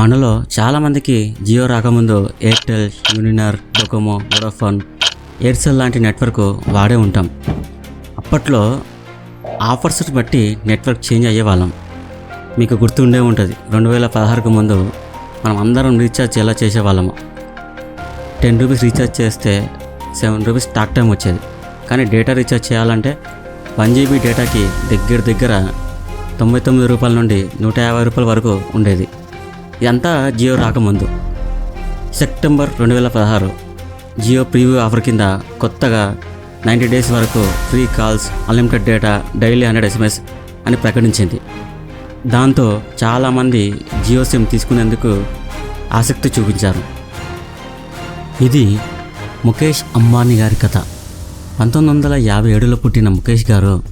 మనలో చాలామందికి జియో రాకముందు Airtel Uninor Docomo Vodafone Aircel లాంటి నెట్వర్క్ వాడే ఉంటాం. అప్పట్లో ఆఫర్స్ బట్టి నెట్వర్క్ చేంజ్ అయ్యే వాళ్ళం మీకు గుర్తుండే ఉంటుంది రెండు వేల పదహారుకు ముందు మనం అందరం రీఛార్జ్ ఎలా చేసేవాళ్ళము టెన్ రూపీస్ రీఛార్జ్ చేస్తే సెవెన్ రూపీస్ టాక్ టైం వచ్చేది. కానీ డేటా రీఛార్జ్ చేయాలంటే వన్ జీబీ డేటాకి దగ్గర దగ్గర తొంభై తొమ్మిది రూపాయల నుండి నూట యాభై రూపాయల వరకు ఉండేది. ఇదంతా జియో రాకముందు. సెప్టెంబర్ రెండు వేల పదహారు జియో ప్రీవ్యూ ఆఫర్ కింద కొత్తగా నైంటీ డేస్ వరకు free calls unlimited data daily hundred SMS అని ప్రకటించింది. దాంతో చాలామంది జియో సిమ్ తీసుకునేందుకు ఆసక్తి చూపించారు. ఇది ముఖేష్ అంబానీ గారి కథ. పంతొమ్మిది వందల యాభై ఏడులో పుట్టిన ముఖేష్ గారు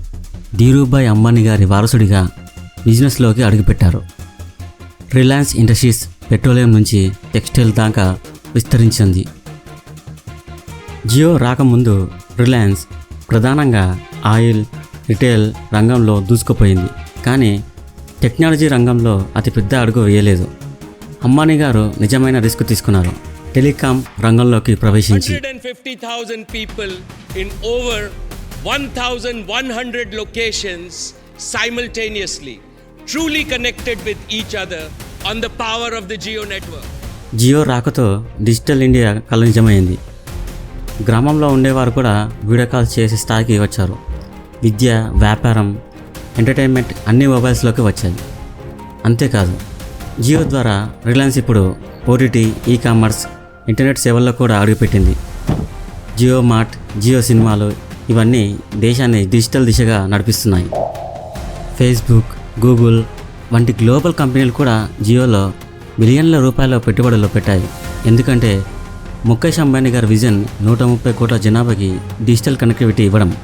ధీరూభాయ్ అంబానీ గారి వారసుడిగా బిజినెస్లోకి అడుగుపెట్టారు. రిలయన్స్ ఇండస్ట్రీస్ పెట్రోలియం నుంచి టెక్స్టైల్ దాకా విస్తరించింది. జియో రాకముందు రిలయన్స్ ప్రధానంగా ఆయిల్ రిటైల్ రంగంలో దూసుకుపోయింది. కానీ టెక్నాలజీ రంగంలో అతిపెద్ద అడుగు వేయలేదు. అంబానీ గారు నిజమైన రిస్క్ తీసుకున్నారు. టెలికాం రంగంలోకి ప్రవేశించి 150,000 in over 1,100 locations simultaneously, truly connected with each other on the power of the Jio network. Jio రాకతో డిజిటల్ ఇండియా కల నిజమైంది గ్రామంలో ఉండేవారు కూడా వీడియో కాల్స్ చేసే స్థాయికి వచ్చారు. విద్య వ్యాపారం ఎంటర్టైన్మెంట్ అన్ని మొబైల్స్లోకి వచ్చాయి. అంతేకాదు జియో ద్వారా రిలయన్స్ ఇప్పుడు ఓటీటీ ఈ కామర్స్ ఇంటర్నెట్ సేవల్లో కూడా అడుగుపెట్టింది. జియో మార్ట్ జియో సినిమాలు ఇవన్నీ దేశాన్ని డిజిటల్ దిశగా నడిపిస్తున్నాయి. ఫేస్బుక్ గూగుల్ వంటి గ్లోబల్ కంపెనీలు కూడా జియోలో మిలియన్ల రూపాయల పెట్టుబడులు పెట్టాయి. ఎందుకంటే ముఖేష్ అంబానీ గారి విజన్ నూట ముప్పై కోట్ల జనాభాకి డిజిటల్ కనెక్టివిటీ ఇవ్వడం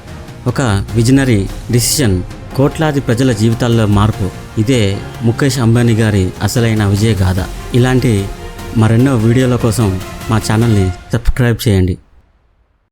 ఒక విజనరీ డిసిషన్ కోట్లాది ప్రజల జీవితాల్లో మార్పు. ఇదే ముఖేష్ అంబానీ గారి అసలైన విజయ గాథ. ఇలాంటి మరెన్నో వీడియోల కోసం మా ఛానల్ని సబ్స్క్రైబ్ చేయండి.